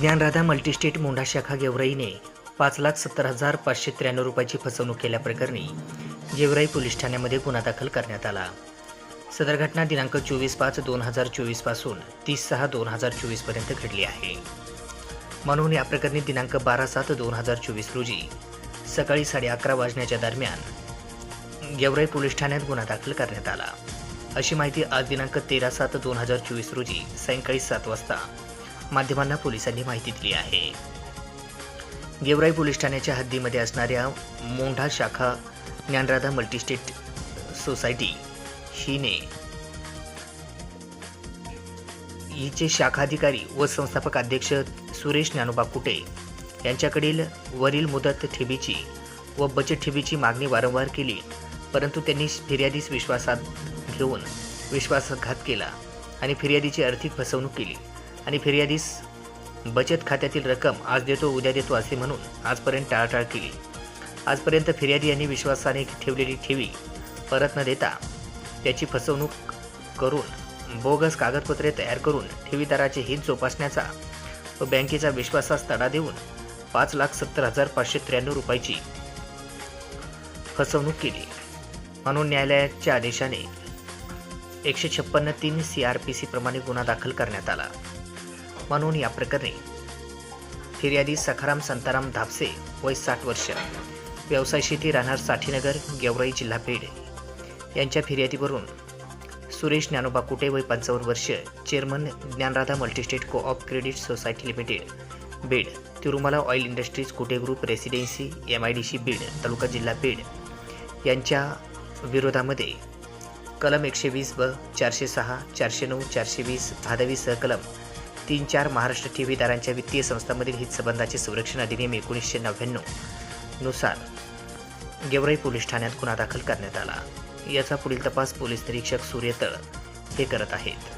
Dnyanradha multi-state मोंढा शाखा गेवराईने पाच लाख सत्तर हजार पाचशे त्र्याण्णव रुपयाची फसवणूक केल्याप्रकरणी गेवराई पोलीस ठाण्यामध्ये गुन्हा दाखल करण्यात आला. सदर घटना दिनांक चोवीस पाच दोन हजार चोवीसपासून तीस सहा दोन हजार चोवीसपर्यंत घडली आहे. म्हणून या प्रकरणी दिनांक बारा सात दोन हजार चोवीस रोजी सकाळी साडे अकरा वाजण्याच्या दरम्यान गेवराई पोलीस ठाण्यात गुन्हा दाखल करण्यात आला. अशी माहिती आज दिनांक तेरा सात दोन हजार चोवीस रोजी सायंकाळी सात वाजता माध्यमांना पोलिसांनी माहिती दिली आहे. गेवराई पोलीस ठाण्याच्या हद्दीमध्ये असणाऱ्या मोंढा शाखा ज्ञानराधा मल्टीस्टेट सोसायटी हिने हिचे शाखाधिकारी व संस्थापक अध्यक्ष सुरेश ज्ञानोबा कुटे यांच्याकडील वरील मुदत ठेवीची व बचत ठेवीची मागणी वारंवार केली परंतु त्यांनी फिर्यादीस विश्वासात घेऊन विश्वासघात केला आणि फिर्यादीची आर्थिक फसवणूक केली. आणि फिर्यादीस बचत खात्यातील रक्कम आज देतो उद्या देतो असे म्हणून आजपर्यंत टाळाटाळ केली. आजपर्यंत फिर्यादी यांनी विश्वासाने ठेवलेली ठेवी परत न देता त्याची फसवणूक करून बोगस कागदपत्रे तयार करून ठेवीदाराचे हित जोपासण्याचा व बँकेचा विश्वासास तडा देऊन पाच लाख सत्तर हजार पाचशे त्र्याण्णव रुपयाची फसवणूक केली. म्हणून न्यायालयाच्या आदेशाने एकशे छप्पन्न तीन सी आर पी सी प्रमाणे गुन्हा दाखल करण्यात आला. म्हणून या प्रकरणी. फिर्यादी सखाराम संताराम धापसे वय साठ वर्ष. व्यवसाय शेती राहणार साठीनगर गेवराई जिल्हा पेड यांच्या फिर्यादीवरून सुरेश ज्ञानोबा कुटे वय पंचावन्न वर्ष chairman Dnyanradha multistate co-op credit society limited Beed. Tirumala oil industries Kute group residency M I D C Beed taluka जिल्हा बीड. यांच्या विरोधामध्ये कलम एकशे वीस ब चारशे सहा चारशे नऊ चारशे वीस भादवी सहकलम तीन चार महाराष्ट्र ठेवीदारांच्या वित्तीय संस्थांमधील हितसंबंधाचे संरक्षण अधिनियम एकोणीसशे नव्याण्णवनुसार गेवराई पोलीस ठाण्यात गुन्हा दाखल करण्यात आला. याचा पुढील तपास पोलीस निरीक्षक सूर्यतळ हे करत आहेत.